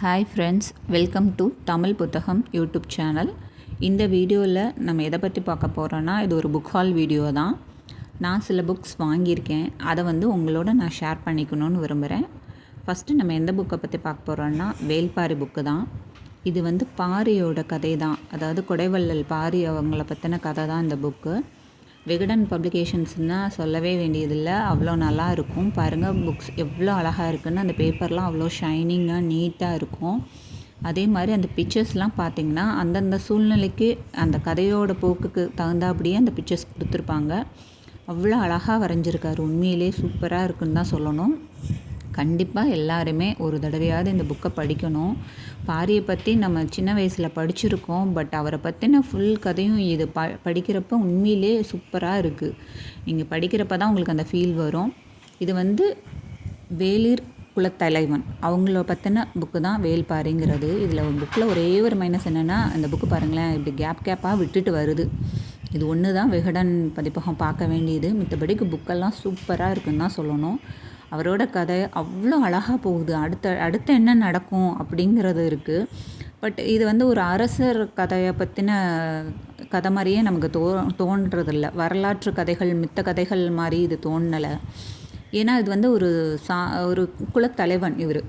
Hi friends welcome to Tamil புத்தகம் YouTube channel இந்த வீடியோவில் நம்ம எதை பற்றி பார்க்க போகிறோன்னா இது ஒரு புக் ஹால் வீடியோ தான். நான் சில புக்ஸ் வாங்கியிருக்கேன். அதை வந்து உங்களோட நான் ஷேர் பண்ணிக்கணும்னு விரும்புகிறேன் ஃபஸ்ட்டு நம்ம எந்த புக்கை பற்றி பார்க்க போகிறோன்னா வேல்பாரி புக்கு தான். இது வந்து பாரியோட கதை தான் அதாவது கொடைவள்ளல் பாரி அவங்கள பற்றின கதை தான் இந்த புக்கு விகடன் பப்ளிகேஷன்ஸ்னால் சொல்லவே வேண்டியதில்லை. அவ்வளோ நல்லா இருக்கும். பாருங்கள் புக்ஸ் எவ்வளோ அழகாக இருக்குன்னு அந்த பேப்பர்லாம் அவ்வளோ ஷைனிங்காக நீட்டாக இருக்கும். அதே மாதிரி அந்த பிக்சர்ஸ்லாம் பார்த்திங்கன்னா அந்தந்த சூழ்நிலைக்கு அந்த கதையோட போக்குக்கு தகுந்தாப்படியே அந்த பிக்சர்ஸ் கொடுத்துருப்பாங்க. அவ்வளோ அழகாக வரைஞ்சிருக்காரு. உண்மையிலே சூப்பராக இருக்குன்னு தான் சொல்லணும். கண்டிப்பாக எல்லாருமே ஒரு தடவையாவது இந்த புக்கை படிக்கணும். பாரியை பற்றி நம்ம சின்ன வயசில் படிச்சிருக்கோம். பட் அவரை பற்றின ஃபுல் கதையும் இது ப படிக்கிறப்ப உண்மையிலே சூப்பராக இருக்குது நீங்கள் படிக்கிறப்ப தான் உங்களுக்கு அந்த ஃபீல் வரும். இது வந்து வேலிர் குலத்தலைவன். அவங்கள பற்றின புக்கு தான் வேல்பாரிங்கிறது இதில் புக்கில் ஒரே ஒரு மைனஸ் என்னென்னா அந்த புக்கு பாருங்களேன் இப்படி கேப் கேப்பாக விட்டுட்டு வருது. இது ஒன்று தான் விகடன் பதிப்பகம் பார்க்க வேண்டியது. மித்தபடிக்கு புக்கெல்லாம் சூப்பராக இருக்குன்னு தான் சொல்லணும். அவரோட கதை அவ்வளோ அழகாக போகுது. அடுத்த அடுத்து என்ன நடக்கும் அப்படிங்கிறது இருக்குது பட் இது வந்து ஒரு அரசர் கதையை பற்றின கதை மாதிரியே நமக்கு தோ தோன்றதில்ல. வரலாற்று கதைகள் மித்த கதைகள் மாதிரி இது தோணலை. ஏன்னா இது வந்து ஒரு சா ஒரு குலத்தலைவன் இவர்.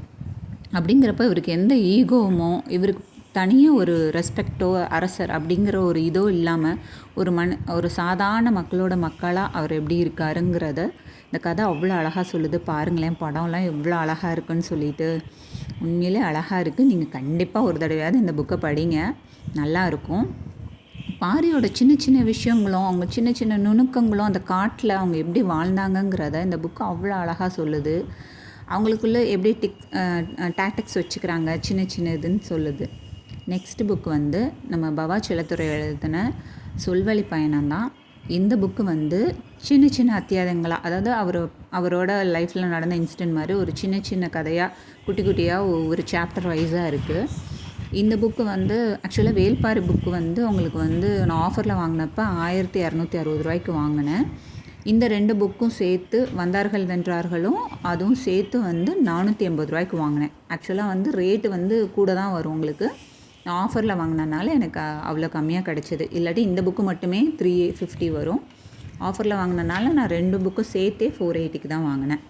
அப்படிங்கிறப்ப இவருக்கு எந்த ஈகோமோ இவருக்கு தனியாக ஒரு ரெஸ்பெக்டோ அரசர் அப்படிங்கிற ஒரு இதோ இல்லாமல் ஒரு மண் ஒரு சாதாரண மக்களோட மக்களாக அவர் எப்படி இருக்காருங்கிறத இந்த கதை அவ்வளோ அழகாக சொல்லுது. பாருங்களேன் படம்லாம் எவ்வளோ அழகாக இருக்குன்னு சொல்லிட்டு. உண்மையிலே அழகாக இருக்குது நீங்கள் கண்டிப்பாக ஒரு தடவையாவது இந்த புக்கை படிங்க. நல்லா இருக்கும். பாரியோட சின்ன சின்ன விஷயங்களும் அவங்க சின்ன சின்ன நுணுக்கங்களும் அந்த காட்டில் அவங்க எப்படி வாழ்ந்தாங்கங்கிறத இந்த புக்கு அவ்வளோ அழகாக சொல்லுது. அவங்களுக்குள்ளே எப்படி டிக் டாக்டிக்ஸ் வச்சுக்கிறாங்க சின்ன சின்ன இதுன்னு சொல்லுது. நெக்ஸ்ட் புக் வந்து நம்ம பவா செல்லத்துறை எழுதின சொல்வழி பயணம் தான் இந்த புக்கு வந்து சின்ன சின்ன அத்தியாயங்களாக அதாவது அவர் அவரோட லைஃப்பில் நடந்த இன்சிடென்ட் மாதிரி ஒரு சின்ன சின்ன கதையாக குட்டி குட்டியாக ஒவ்வொரு சாப்டர் வைஸாக இருக்குது இந்த புக்கு வந்து ஆக்சுவலாக வேல்பாரி புக்கு வந்து உங்களுக்கு வந்து நான் ஆஃபரில் வாங்கினப்போ ஆயிரத்தி இரநூத்தி அறுபது ரூபாய்க்கு வாங்கினேன். இந்த ரெண்டு புக்கும் சேர்த்து வந்தார்கள் வென்றார்களும் அதுவும் சேர்த்து வந்து நானூற்றி எண்பது ரூபாய்க்கு வாங்கினேன். ஆக்சுவலாக வந்து ரேட்டு வந்து கூட தான் வரும் உங்களுக்கு. நான் ஆஃபரில் வாங்கினனால எனக்கு அவ்வளோ கம்மியாக கிடச்சிது. இல்லாட்டி இந்த புக்கு மட்டுமே த்ரீ ஃபிஃப்டி வரும். ஆஃபரில் வாங்கினனால நான் ரெண்டு புக்கும் சேர்த்தே ஃபோர் எயிட்டிக்கு தான் வாங்கினேன்.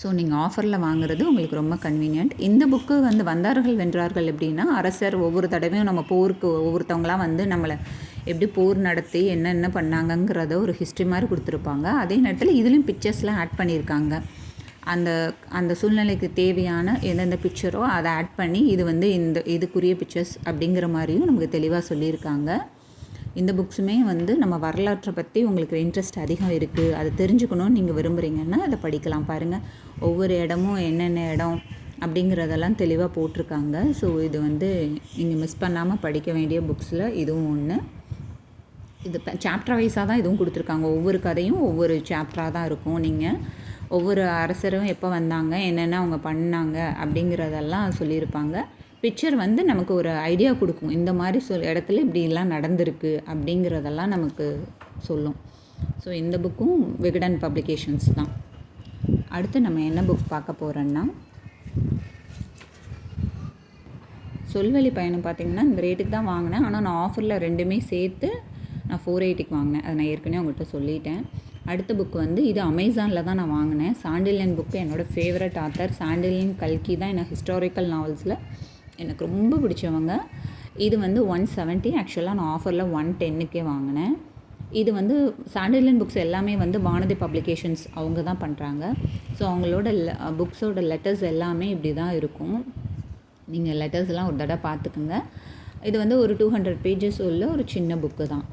ஸோ நீங்கள் ஆஃபரில் வாங்குறது உங்களுக்கு ரொம்ப கன்வீனியன்ட் இந்த புக்கு வந்து வந்தார்கள் வென்றார்கள் எப்படின்னா அரசர் ஒவ்வொரு தடவையும் நம்ம போருக்கு ஒவ்வொருத்தவங்களாம் வந்து நம்மளை எப்படி போர் நடத்தி என்னென்ன பண்ணாங்கங்கிறத ஒரு ஹிஸ்ட்ரி மாதிரி கொடுத்துருப்பாங்க. அதே நேரத்தில் இதுலேயும் பிக்சர்ஸ்லாம் ஆட் பண்ணியிருக்காங்க. அந்த அந்த சூழ்நிலைக்கு தேவையான எந்தெந்த பிக்சரோ அதை ஆட் பண்ணி இது வந்து இந்த இதுக்குரிய பிக்சர்ஸ் அப்படிங்கிற மாதிரியும் நமக்கு தெளிவாக சொல்லியிருக்காங்க. இந்த புக்ஸுமே வந்து நம்ம வரலாற்றை பற்றி உங்களுக்கு இன்ட்ரெஸ்ட் அதிகம் இருக்குது அதை தெரிஞ்சுக்கணும்னு நீங்கள் விரும்புகிறீங்கன்னா அதை படிக்கலாம் பாருங்கள் ஒவ்வொரு இடமும் என்னென்ன இடம் அப்படிங்கிறதெல்லாம் தெளிவாக போட்டிருக்காங்க. ஸோ இது வந்து நீங்கள் மிஸ் பண்ணாமல் படிக்க வேண்டிய புக்ஸில் இதுவும் ஒன்று இது சாப்டர் வைஸாக தான் இதுவும் கொடுத்துருக்காங்க. ஒவ்வொரு கதையும் ஒவ்வொரு சாப்டராக தான் இருக்கும். நீங்கள் ஒவ்வொரு அரசரும் எப்போ வந்தாங்க என்னென்ன அவங்க பண்ணாங்க அப்படிங்கிறதெல்லாம் சொல்லியிருப்பாங்க. பிக்சர் வந்து நமக்கு ஒரு ஐடியா கொடுக்கும். இந்த மாதிரி சொல் இடத்துல இப்படிலாம் நடந்திருக்கு அப்படிங்கிறதெல்லாம் நமக்கு சொல்லும். ஸோ இந்த புக்கும் விகடன் பப்ளிகேஷன்ஸ் தான். அடுத்து நம்ம என்ன புக் பார்க்க போகிறோன்னா சொல்வழி பயணம் பார்த்திங்கன்னா இந்த ரேட்டுக்கு தான் வாங்கினேன். ஆனால் நான் ஆஃபரில் ரெண்டுமே சேர்த்து நான் ஃபோர் எயிட்டிக்கு வாங்கினேன். அதை நான் ஏற்கனவே உங்கள்கிட்ட சொல்லிட்டேன். அடுத்த புக் வந்து இது அமேசானில் தான் நான் வாங்கினேன். சாண்டிலியன் புக்கு என்னோடய ஃபேவரட் ஆத்தர் சாண்டிலியன் கல்கி தான் எனக்கு ஹிஸ்டாரிக்கல் நாவல்ஸில் எனக்கு ரொம்ப பிடிச்சவங்க. இது வந்து ஒன் செவன்ட்டி ஆக்சுவலாக நான் ஆஃபரில் ஒன் டென்னுக்கே வாங்கினேன். இது வந்து சாண்டிலியன் புக்ஸ் எல்லாமே வந்து வானதி பப்ளிகேஷன்ஸ் அவங்க தான் பண்ணுறாங்க ஸோ அவங்களோட புக்ஸோட லெட்டர்ஸ் எல்லாமே இப்படி தான் இருக்கும். நீங்கள் லெட்டர்ஸ்லாம் ஒரு தடவை பார்த்துக்குங்க. இது வந்து ஒரு டூ ஹண்ட்ரட் பேஜஸ் உள்ள ஒரு சின்ன புக்கு தான்.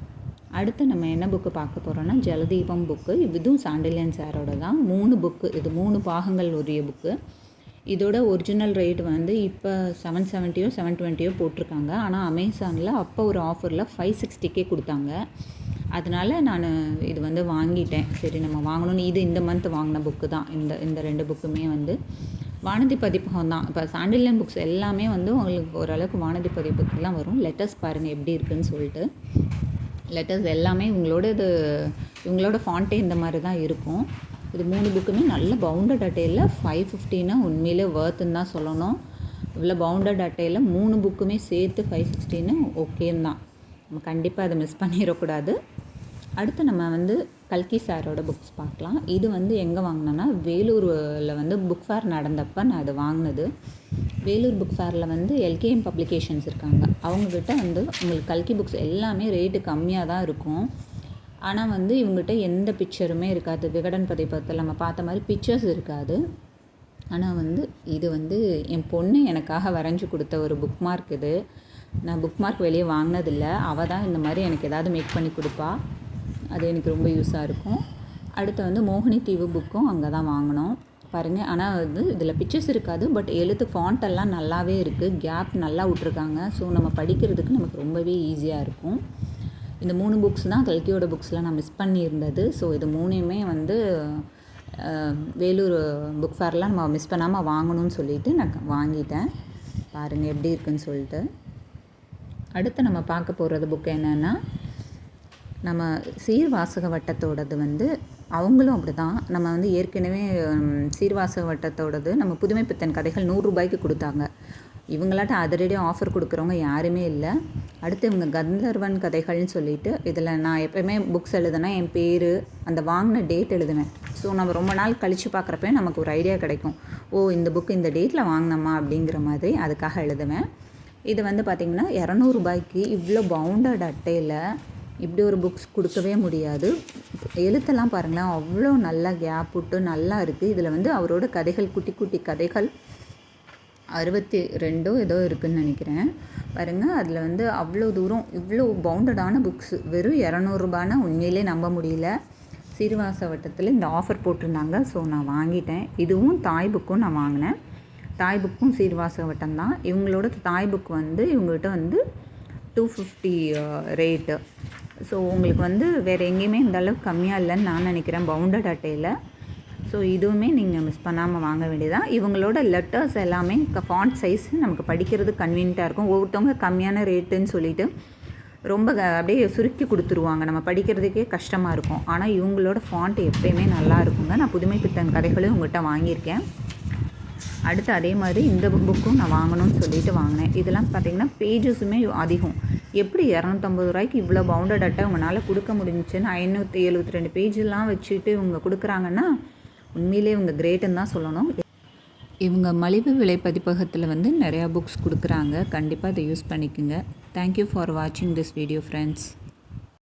அடுத்து நம்ம என்ன புக்கு பார்க்க போகிறோன்னா ஜலதீபம் புக்கு இதுவும் சாண்டிலியன் சாரோட தான். மூணு புக்கு இது மூணு பாகங்கள் உரிய புக்கு இதோட ஒரிஜினல் ரேட் வந்து இப்போ செவன் செவன்ட்டியோ செவன் டுவெண்ட்டியோ போட்டிருக்காங்க. ஆனால் அமேசானில் அப்போ ஒரு ஆஃபரில் ஃபைவ் சிக்ஸ்டிக்கே கொடுத்தாங்க. அதனால் நான் இது வந்து வாங்கிட்டேன். சரி நம்ம வாங்கணும்னு இது இந்த மந்த் வாங்கின புக்கு தான். இந்த இந்த ரெண்டு புக்குமே வந்து வானதி பதிப்பகம் தான். இப்போ சாண்டிலியன் புக்ஸ் எல்லாமே வந்து உங்களுக்கு ஓரளவுக்கு வானதி பதிப்புக்கெல்லாம் வரும். லெட்டர்ஸ் பாருங்கள் எப்படி இருக்குதுன்னு சொல்லிட்டு. லெட்டர்ஸ் எல்லாமே இவங்களோடது இவங்களோட ஃபாண்ட்டே இந்த மாதிரி தான் இருக்கும். இது மூணு புக்குமே நல்ல பவுண்டட் அட்டையில் ஃபைவ் ஃபிஃப்டின்னா உண்மையிலே ஒர்த்துன்னு தான் சொல்லணும். இவ்வளோ பவுண்டட் அட்டையில் மூணு புக்குமே சேர்த்து ஃபைவ் சிக்ஸ்டின்னு ஓகேன்னு தான். நம்ம கண்டிப்பாக அதை மிஸ் பண்ணிடக்கூடாது. அடுத்து நம்ம வந்து கல்கி சாரோட புக்ஸ் பார்க்கலாம். இது வந்து எங்கே வாங்கினேன்னா வேலூரில் வந்து புக் ஃபேர் நடந்தப்போ நான் அது வாங்கினது. வேலூர் புக் ஃபேரில் வந்து எல்கேஎம் பப்ளிகேஷன்ஸ் இருக்காங்க. அவங்கக்கிட்ட வந்து உங்களுக்கு கல்கி புக்ஸ் எல்லாமே ரேட்டு கம்மியாக தான் இருக்கும். ஆனால் வந்து இவங்ககிட்ட எந்த பிக்சருமே இருக்காது. விகடன் பதிப்பத்தில் நம்ம பார்த்த மாதிரி பிக்சர்ஸ் இருக்காது. ஆனால் வந்து இது வந்து என் பொண்ணு எனக்காக வரைஞ்சி கொடுத்த ஒரு புக் மார்க் இது. நான் புக் மார்க் வெளியே வாங்கினதில்லை. அவள் தான் இந்த மாதிரி எனக்கு ஏதாவது மேக் பண்ணி கொடுப்பா. அது எனக்கு ரொம்ப யூஸாக இருக்கும். அடுத்து வந்து மோகினி தீவு புக்கும் அங்கே தான் வாங்கினோம். பாருங்கள் ஆனால் வந்து இதில் பிக்சர்ஸ் இருக்காது பட் எழுத்து ஃபாண்ட் எல்லாம் நல்லாவே இருக்குது கேப் நல்லா விட்ருக்காங்க ஸோ நம்ம படிக்கிறதுக்கு நமக்கு ரொம்பவே ஈஸியாக இருக்கும். இந்த மூணு புக்ஸ் தான் கல்கியோட புக்ஸ்லாம் நான் மிஸ் பண்ணியிருந்தது. ஸோ இது மூணையுமே வந்து வேலூர் புக் ஃபேர்லாம் நம்ம மிஸ் பண்ணாமல் வாங்கணும்னு சொல்லிட்டு நான் வாங்கிட்டேன். பாருங்கள் எப்படி இருக்குன்னு சொல்லிட்டு. அடுத்து நம்ம பார்க்க போகிறது புக் என்னென்னா நம்ம சீர்வாசக வட்டத்தோடது வந்து அவங்களும் அப்படி தான் நம்ம வந்து ஏற்கனவே சீர்வாசக வட்டத்தோடது நம்ம புதுமை பித்தன் கதைகள் நூறுரூபாய்க்கு கொடுத்தாங்க. இவங்களாட்ட அதிரடி ஆஃபர் கொடுக்குறவங்க யாருமே இல்லை. அடுத்து இவங்க கந்தர்வன் கதைகள்னு சொல்லிட்டு இதில் நான் எப்போயுமே புக்ஸ் எழுதுனா என் பேர் அந்த வாங்கின டேட் எழுதுவேன். ஸோ நம்ம ரொம்ப நாள் கழித்து பார்க்குறப்ப நமக்கு ஒரு ஐடியா கிடைக்கும். ஓ இந்த புக் இந்த டேட்டில் வாங்கினோமா அப்படிங்கிற மாதிரி அதுக்காக எழுதுவேன். இது வந்து பார்த்திங்கன்னா இரநூறுபாய்க்கு இவ்வளோ பவுண்டட் அட்டையில் இப்படி ஒரு புக்ஸ் கொடுக்கவே முடியாது. எழுத்தெல்லாம் பாருங்களேன் அவ்வளோ நல்லா கேப் விட்டு நல்லா இருக்குது இதில் வந்து அவரோட கதைகள் குட்டி குட்டி கதைகள் அறுபத்தி ரெண்டோ ஏதோ இருக்குன்னு நினைக்கிறேன். பாருங்கள் அதில் வந்து அவ்வளோ தூரம் இவ்வளோ பவுண்டடான புக்ஸ் வெறும் இரநூறுபானா உண்மையிலே நம்ப முடியல. சீர்வாச வட்டத்தில் இந்த ஆஃபர் போட்டிருந்தாங்க ஸோ நான் வாங்கிட்டேன். இதுவும் தாய் புக்கும் நான் வாங்கினேன். தாய் புக்கும் சீர்வாச வட்டம் தான். இவங்களோட தாய் புக் வந்து இவங்ககிட்ட வந்து டூ ஃபிஃப்டி ரேட்டு ஸோ உங்களுக்கு வந்து வேறு எங்கேயுமே இந்த அளவுக்கு கம்மியாக இல்லைன்னு நான் நினைக்கிறேன் பவுண்டட் அட்டையில். ஸோ இதுவுமே நீங்கள் மிஸ் பண்ணாமல் வாங்க வேண்டியதான் இவங்களோட லெட்டர்ஸ் எல்லாமே ஃபாண்ட் சைஸ் நமக்கு படிக்கிறது கன்வீனியண்ட்டாக இருக்கும். ஒவ்வொருத்தவங்க கம்மியான ரேட்டுன்னு சொல்லிட்டு ரொம்ப அப்படியே சுருக்கி கொடுத்துருவாங்க. நம்ம படிக்கிறதுக்கே கஷ்டமாக இருக்கும். ஆனால் இவங்களோட ஃபாண்ட் எப்பயுமே நல்லா இருக்குங்க. நான் புதுமை பித்தன் கதைகளும் உங்கள்கிட்ட வாங்கியிருக்கேன். அடுத்து அதே மாதிரி இந்த புக்கும் நான் வாங்கணும்னு சொல்லிட்டு வாங்கினேன். இதெல்லாம் பார்த்திங்கன்னா பேஜஸுமே அதிகம். எப்படி இரநூத்தம்பது ரூபாய்க்கு இவ்வளோ பவுண்டட் அட்டை உங்களால் கொடுக்க முடிஞ்சுச்சுன்னு ஐநூற்றி எழுபத்தி ரெண்டு பேஜெல்லாம் வச்சுட்டு இவங்க கொடுக்குறாங்கன்னா உண்மையிலே இவங்க கிரேட்டுன்னு தான் சொல்லணும். இவங்க மலிவு விலை பதிப்பகத்தில் வந்து நிறையா புக்ஸ் கொடுக்குறாங்க. கண்டிப்பாக அதை யூஸ் பண்ணிக்கோங்க. தேங்க்யூ ஃபார் வாட்சிங் திஸ் வீடியோ ஃப்ரெண்ட்ஸ்